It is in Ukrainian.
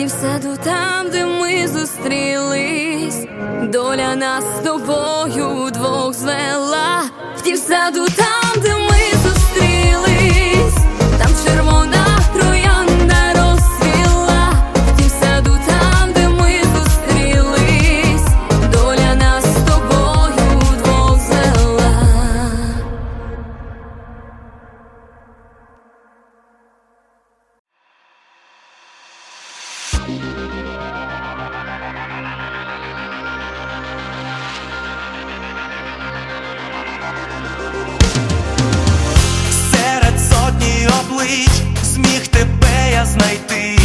квітів саду там, де ми зустрілись, доля нас з тобою вдвох звела, в саду там. болить, зміг тебе я знайти.